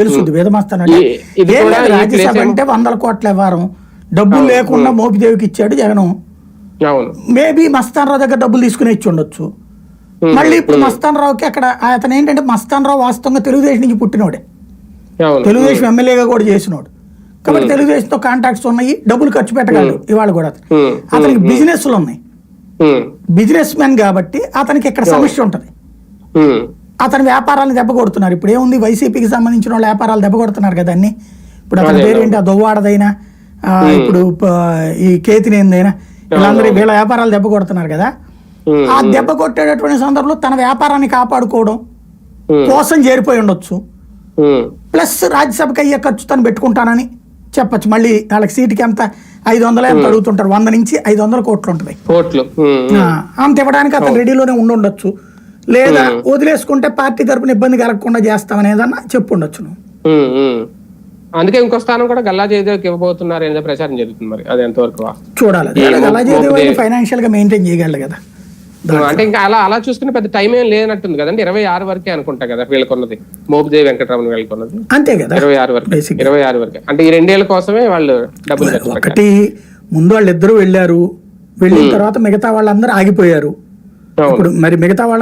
తెలుసుది వేదమాస్తాను రాజ్యసభ అంటే వందల కోట్ల వ్యవహారం. డబ్బులు లేకుండా మోపిదేవికి ఇచ్చాడు జగన్. మేబీ మస్తాన్ రావు దగ్గర డబ్బులు తీసుకుని ఇచ్చి ఉండొచ్చు. మళ్ళీ ఇప్పుడు మస్తాన్ రావుకి అక్కడ అతను ఏంటంటే మస్తాన్ రావు వాస్తవంగా తెలుగుదేశం నుంచి పుట్టినోడే. తెలుగుదేశం ఎమ్మెల్యేగా కూడా చేసినోడు. కాబట్టి తెలుగుదేశంతో కాంటాక్ట్స్ ఉన్నాయి డబ్బులు ఖర్చు పెట్టగలడు ఇవాళ కూడా అతనికి బిజినెస్లు ఉన్నాయి. బిజినెస్ మ్యాన్ కాబట్టి అతనికి ఇక్కడ సమస్య ఉంటుంది. అతని వ్యాపారాలను దెబ్బ కొడుతున్నారు. ఇప్పుడు ఏముంది? వైసీపీకి సంబంధించిన వాళ్ళ వ్యాపారాలు దెబ్బ కొడుతున్నారు కదా అన్ని. ఇప్పుడు అతని పేరేంటి? ఆ దొవ్వాడదైనా ఇప్పుడు ఈ కేతినేందైనా వీళ్ళందరూ వీళ్ళ వ్యాపారాలు దెబ్బ కొడుతున్నారు కదా. ఆ దెబ్బ కొట్టేటటువంటి సందర్భంలో తన వ్యాపారాన్ని కాపాడుకోవడం కోసం చేరిపోయి ఉండొచ్చు. ప్లస్ రాజ్యసభకి అయ్యే ఖర్చు తను పెట్టుకుంటానని చెప్పొచ్చు. మళ్ళీ వాళ్ళకి సీటుకి ఎంత? ఐదు వందలు ఎంత అడుగుతుంటారు. వంద నుంచి ఐదు వందల కోట్లు ఉంటుంది. అంత ఇవ్వడానికి అతను రెడీలోనే ఉండి ఉండొచ్చు లేదా వదిలేసుకుంటే పార్టీ తరపున ఇబ్బంది కలగకుండా చేస్తామనేదన్నా చెప్పు ఉండొచ్చు నువ్వు ఉమ్, ఉమ్. అందుకే ఇంకో స్థానం కూడా గల్లా జయదేవ్కి ఇవ్వబోతున్నారు అనేది ప్రచారం జరుగుతుంది మరి అది ఎంతవరకు? చూడాలి. మోపు- చేసే ఫైనాన్షియల్గా మెయింటైన్ చేయగలరు కదా. అంటే ఇంకా అలా అలా చూసుకుని పెద్ద టైం ఏం లేనట్టుంది కదండి. ఇరవై ఆరు వరకే అనుకుంటా కదా వీళ్ళకున్నది. మోపుదేవి వెంకటరమణ వీళ్ళకున్నది. అంతే కదా ఇరవై ఆరు వరకు. ఇరవై ఆరు వరకే. అంటే ఈ రెండేళ్ళ కోసమే వాళ్ళు డబ్బులు ఒకటి ముందు వాళ్ళు ఇద్దరు వెళ్ళారు. వెళ్ళిన తర్వాత మిగతా వాళ్ళందరూ ఆగిపోయారు. ఇప్పుడు మరి మిగతా వాళ్ళ